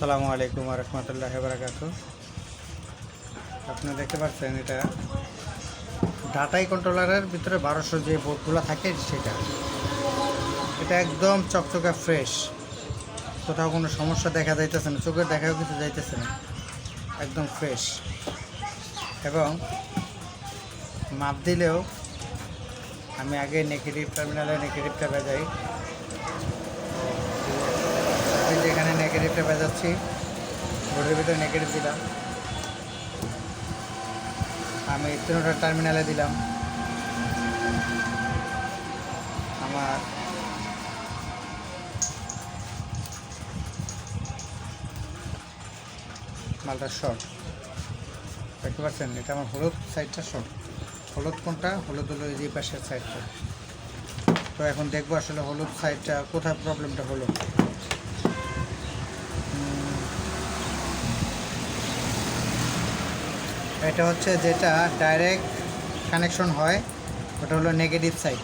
আসসালামু আলাইকুম রহমতুল্লাহ বারাকাত। আপনি দেখতে পাচ্ছেন এটা ডাটাই কন্ট্রোলারের ভিতরে বারোশো যে বোর্ডগুলো থাকে সেটা। এটা একদম চকচকে ফ্রেশ কোথাও কোনো সমস্যা দেখা যাইতেছে না, চোখের দেখাও কিছু যাইতেছে না। একদম ফ্রেশ এবং মাপ দিলেও আমি আগে নেগেটিভ টার্মিনালে নেগেটিভটা বাজাই। আমি যেখানে নেগেটিভটা বাজাচ্ছি বোর্ডের ভিতরে নেগেটিভ দিলাম। আমি তিনোটা টার্মিনালে দিলাম। আমার মালটা শর্ট দেখতে পাচ্ছেন, এটা আমার হলুদ সাইডটা শর্ট হলুদ কোনটা? হলুদ হলো এই যে পাশের সাইডটা তো এখন দেখব আসলে হলুদ সাইডটা কোথায় প্রবলেমটা হলো। এটা হচ্ছে যেটা ডাইরেক্ট কানেকশন হয়, ওটা হলো নেগেটিভ সাইড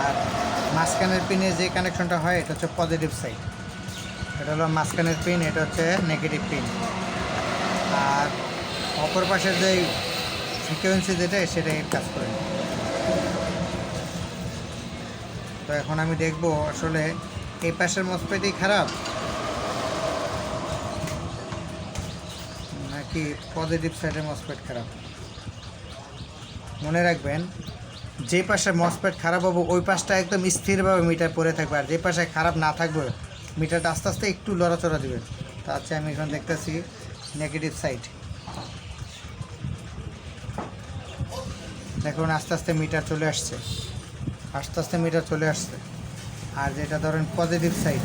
আর মাঝখানের পিনে যে কানেকশনটা হয়, এটা হচ্ছে পজিটিভ সাইড এটা হলো মাঝখানের পিন এটা হচ্ছে নেগেটিভ পিন আর অপর পাশের যে ফ্রিকোয়েন্সি যেটা সেটাই কাজ করে। তো এখন আমি দেখব আসলে এই পাশের মসপেটই খারাপ? নাকি পজিটিভ সাইডের মসপেট খারাপ? মনে রাখবেন, যে পাশে মসপেট খারাপ হবে, ওই পাশটা একদম স্থিরভাবে মিটার পরে থাকবে, আর যে পাশে খারাপ না থাকবে, মিটারটা আস্তে আস্তে একটু লড়াচড়া দেবে। তা হচ্ছে আমি এখন দেখতেছি নেগেটিভ সাইড দেখুন, আস্তে আস্তে মিটার চলে আসছে, আস্তে আস্তে মিটার চলে আসছে। আর যেটা ধরেন পজিটিভ সাইড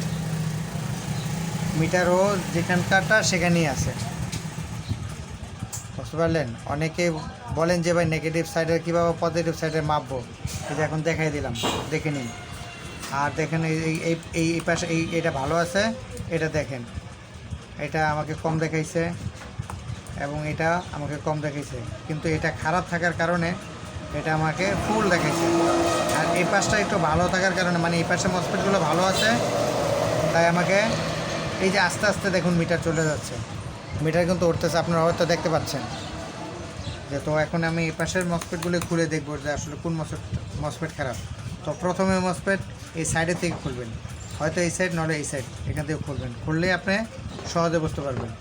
মিটারও যেখানকারটা সেখানেই আছে। বুঝতে পারলেন? অনেকে বলেন যে ভাই নেগেটিভ সাইডের কীভাবে পজিটিভ সাইডের মাপবো? এটা এখন দেখাই দিলাম, দেখে নিন। আর দেখেন এই, এই- এই এই এই পাশে, এই, এটা ভালো আছে, এটা দেখেন। এটা আমাকে কম দেখাইছে এবং এটা আমাকে কম দেখাইছে। কিন্তু এটা খারাপ থাকার কারণে এটা আমাকে ফুল দেখাইছে। আর এই পাশটা একটু ভালো থাকার কারণে মানে এই পাশে মসপেটগুলো ভালো আছে, তাই আমাকে এই যে আস্তে আস্তে দেখুন মিটার চলে যাচ্ছে। মিটার কিন্তু উঠতেছে আপনারা হয়তো দেখতে পাচ্ছেন। যে তো এখন আমি এই পাশের মসপেটগুলো খুলে দেখব যে আসলে কোন মসপেট মসপেট খারাপ। তো প্রথমে মসপেট এই সাইডের থেকে খুলবেন। হয়তো এই সাইড নলে এই সাইড এখান থেকে খুলবেন। খুললেই আপনি সহজে বুঝতে পারবেন।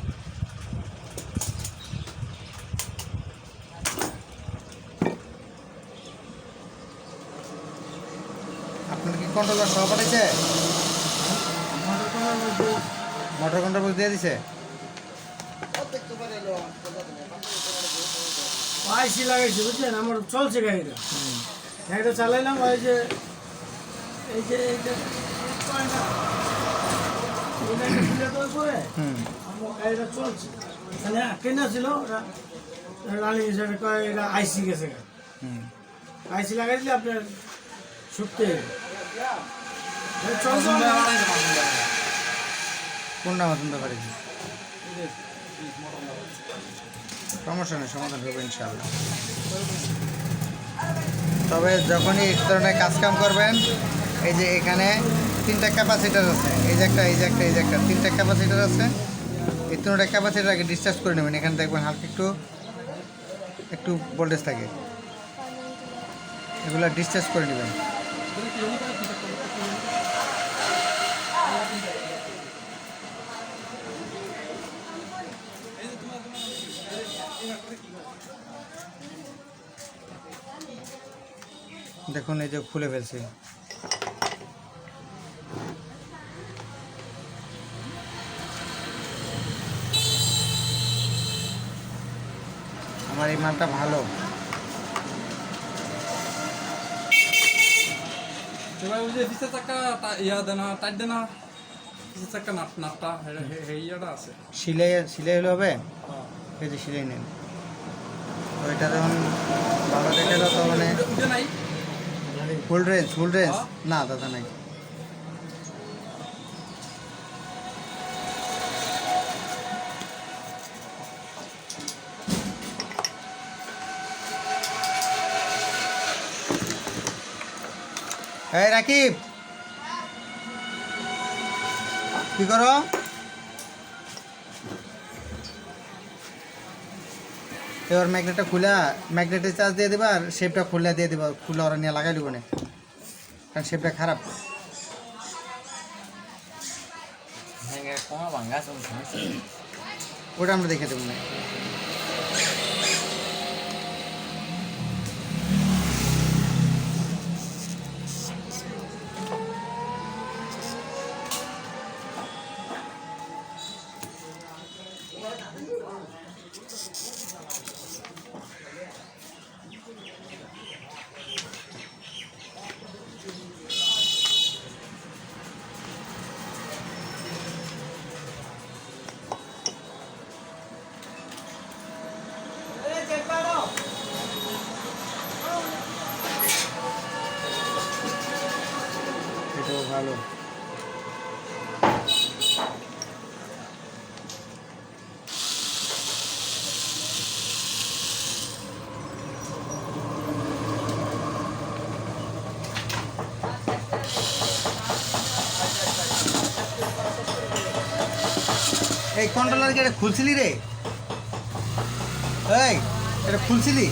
আপনার কি কন্ট্রোলার সহ পাঠাইছে মোটর কন্ট্রোল দিয়ে দিছে? আইসি লাগাইছি বুঝলেন? আমার চলছে গাড়িটা। গাড়িটা চালাইলাম ওই যে এই যে এই যে কয়টা ওটা একটা খুলে দেওয়ার পরে হুম। আমার গাড়িটা চলছে। মানে কেনা ছিল ওটা রানিং হিসাবে কয় এটা আইসি গেছে। আইসি লাগাই দিলে আপনার শুকতে কোনটা পছন্দ করেছি সমস্যা নেই, সমাধান হবে ইনশাল্লাহ তবে যখনই এই ধরনের কাজকাম করবেন, এই যে এখানে তিনটা ক্যাপাসিটার আছে, এই যে একটা, এই যে একটা, এই যে একটা, তিনটা ক্যাপাসিটার আছে, এই তিনটা ক্যাপাসিটার আগে ডিসচার্জ করে নেবেন, এখানে দেখবেন হালকা একটু একটু ভোল্টেজ থাকে। এগুলো ডিসচার্জ করে নেবেন। দেখুন এই যে খুলে ফেলছে। আমার এই মালটা ভালো। এবার ওই যে পিছের চাক্কা ইয়া দেনা টাইট দেনা নাট নাটটা ইয়াটা আছে। সিলাই সিলাই হলে হবে? হ্যাঁ। এই যে সিলাই নেন। এটা যখন ভালো দেখে তো মানে নাই? ফুল রেঞ্জ ফুল রেঞ্জ না, দাদা, নাই। এই রাকিব। কি করো? এবার ম্যাগনেটটা খুলে, ম্যাগনেটের চার্জ দিয়ে দেবা আর শেপটা খুলে দিয়ে দেবা, খুলে ওরা নিয়ে লাগাই দেবো না। কারণ শেপটা খারাপ. ওটা আমরা দেখে দেবো না এই কন্ট্রোলার কি এটা খুলছিলি রে? এই এটা খুলছিলি?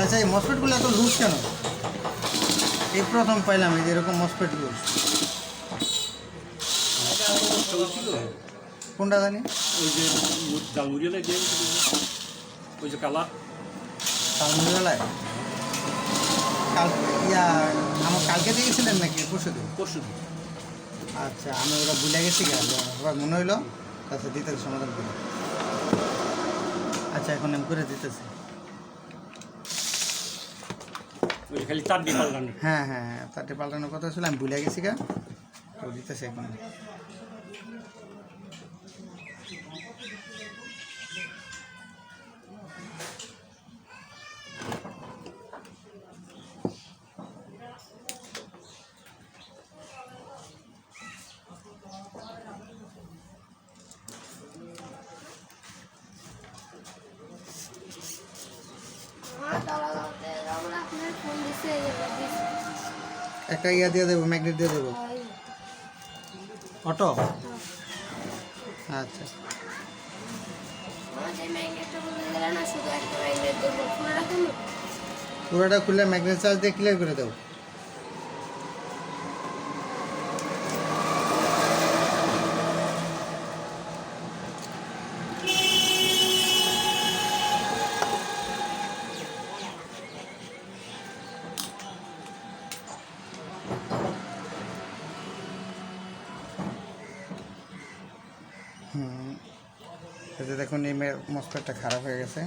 আচ্ছা এই মসপেটগুলো এত লুজ কেন? এই প্রথম পাইলাম এই যে এরকম মসপেট লুজ কোনটা জানি? ওই যে ওই যে কালমুড়িওয়ালায় কাল ইয়া আমার কালকে নাকি? পরশু দিন পরশু দিন আচ্ছা আমি ওরা ভুলে গেছি মনে হইল? তাছাড়া দিতে সমাধান করি। আচ্ছা এখন আমি করে দিতেছি। খালি তার দিয়ে পাল্টানো। হ্যাঁ হ্যাঁ হ্যাঁ পাল্টানোর কথা ছিল আমি ভুলে গেছি গা। তো দিতেছি এখন। একটা ইয়া দিয়ে দেবো ম্যাগনেট দিয়ে দেবো। অটো? আচ্ছা। দেবো। পুরোটা খুলে ম্যাগনেট চার্জ দিয়ে ক্লিয়ার করে দাও। এই মসপেটটা খারাপ হয়ে গেছে।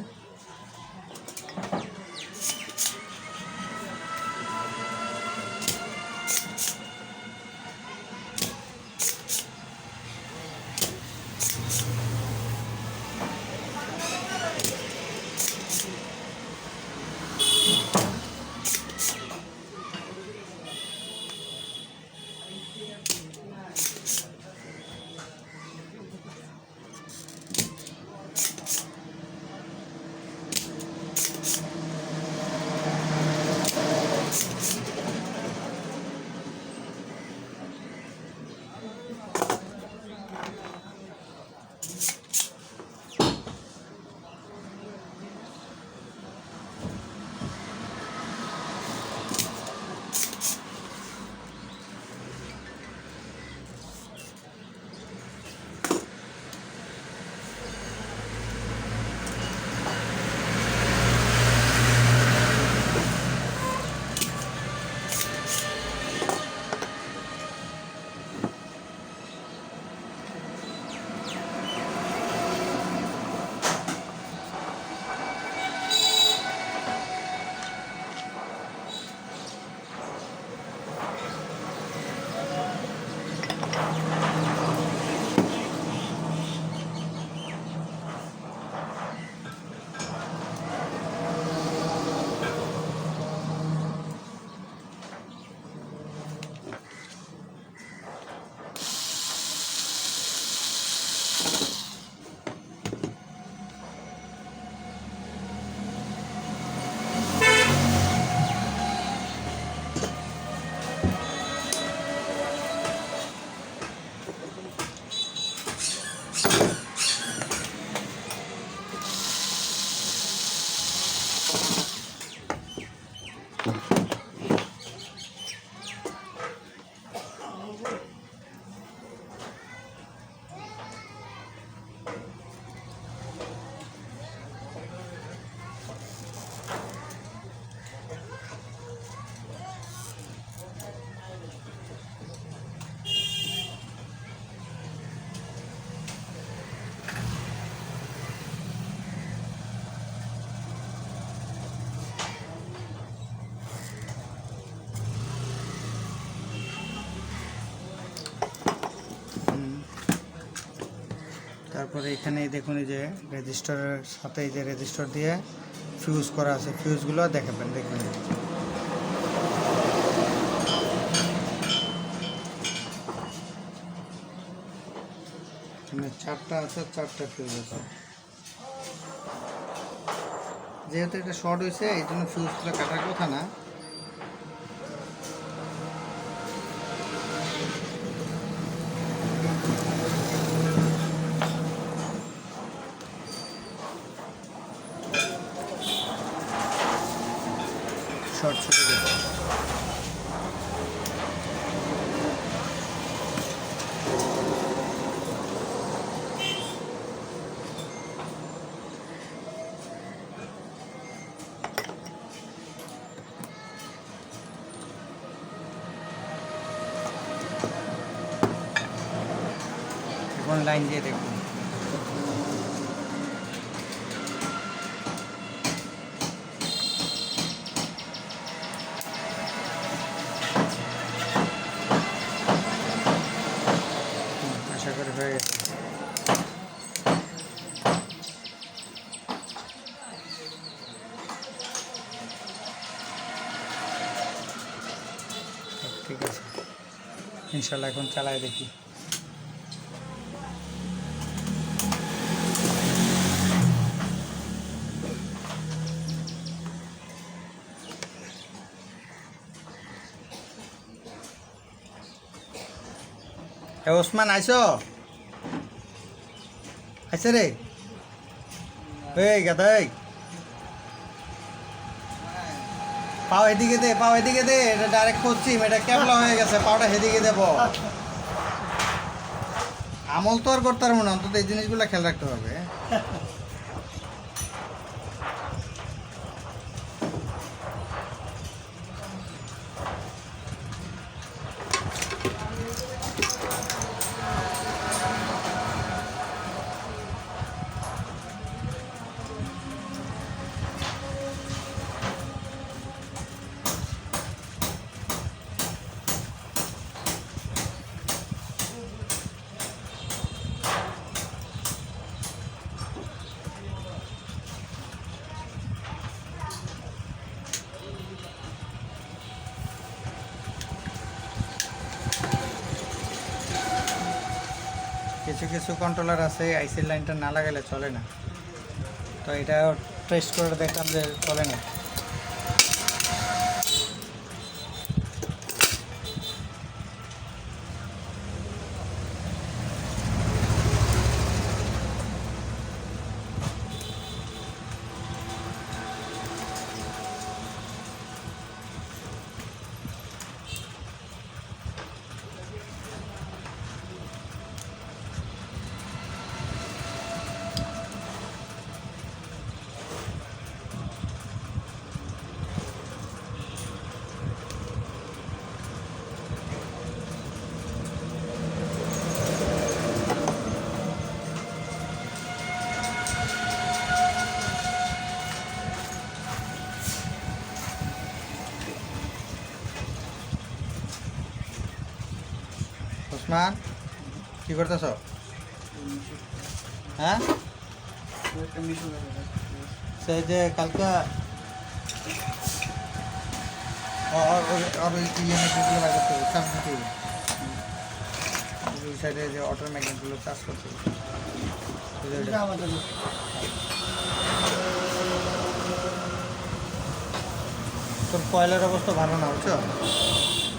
তারপরে এখানে দেখুন এই যে রেজিস্টারের সাথে এই যে রেজিস্টার দিয়ে ফিউজ করা আছে। ফিউজগুলো দেখাবেন, দেখবেন। চারটা আছে, চারটা ফিউজ আছে। যেহেতু এটা শর্ট হয়েছে এই জন্য ফিউজগুলো কাটার কথা না। লাইন দিয়ে দেখুন হুম, আশা করি হয়ে গেছে ঠিক আছে ইনশাল্লাহ এখন চালায় দেখি। এ ওসমান আইসো? আইসে রে। এই গাদাই পাও এদিকে দে, পাও এদিকে দে, এটা ডাইরেক্ট পশ্চিম এটা ক্যাবলা হয়ে গেছে, পাওটা হেদিকে দেব। আমল তো আর করতে পারব না, অন্তত এই জিনিসগুলো খেয়াল রাখতে হবে। কিছু কিছু কন্ট্রোলার আছে আইসির লাইনটা না লাগালে চলে না। তো এটা টেস্ট করে দেখলাম যে চলে না। ওসমান কি করতেছ? হ্যাঁ? সেই যে কালকে ইয়ে সাইডে যে ওই তোর কয়লার অবস্থা ভালো না, বুঝছ?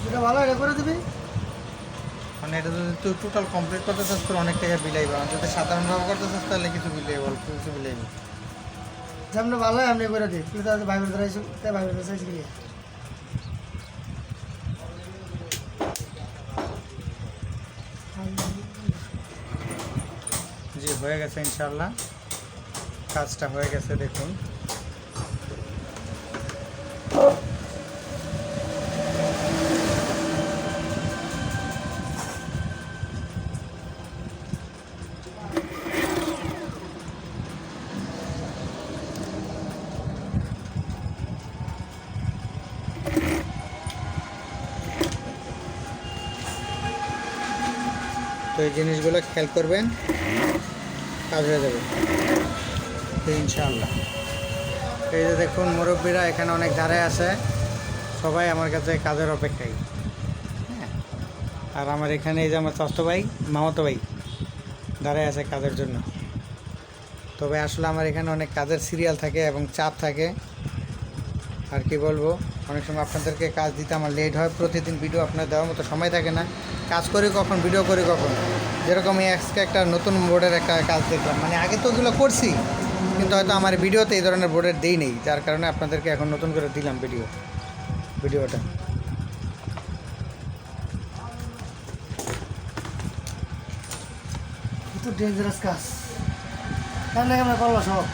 এটা ভালো করে দিবি। মানে এটা যদি তুই টোটাল কমপ্লিট করতে চাস তোর অনেক টাকা বিলাইবে আর যদি সাধারণভাবে করতে চাস তাহলে কিছু বিলাইবে অল্প কিছু বিলাইবে যেমন ভালো হয় আপনি করে দিই। কিন্তু তাদের ভাই বোনদের আইসি তাই ভাই বোনদের আইসি গিয়ে। জি হয়ে গেছে ইনশাল্লাহ কাজটা হয়ে গেছে দেখুন। তো এই জিনিসগুলো খেয়াল করবেন, কাজ হয়ে যাবে। ইনশাআল্লাহ। এই যে দেখুন, মুরব্বীরা এখানে অনেক দাঁড়ায় আছে। সবাই আমার কাছে কাজের অপেক্ষায়। হ্যাঁ। আর আমার এখানে এই যে আমার চাস্ত ভাই, মামাতো ভাই দাঁড়ায় আছে কাজের জন্য। তবে আসলে আমার এখানে অনেক কাজের সিরিয়াল থাকে এবং চাপ থাকে। আর কি বলব? অনেক সময় আপনাদেরকে কাজ দিতে আমার লেট হয়, প্রতিদিন ভিডিও আপনার দেওয়ার মতো সময় থাকে না। কাজ করি কখন ভিডিও করি কখন? যেরকম এই আজকে একটা নতুন বোর্ডের একটা কাজ দেখলাম। মানে আগে তো ওগুলো করছি, কিন্তু হয়তো আমার ভিডিওতে এই ধরনের বোর্ডের দেই নেই, যার কারণে আপনাদেরকে এখন নতুন করে দিলাম ভিডিও ভিডিওটা ডেঞ্জারাস কাজ। কেমন কেমন করল সব?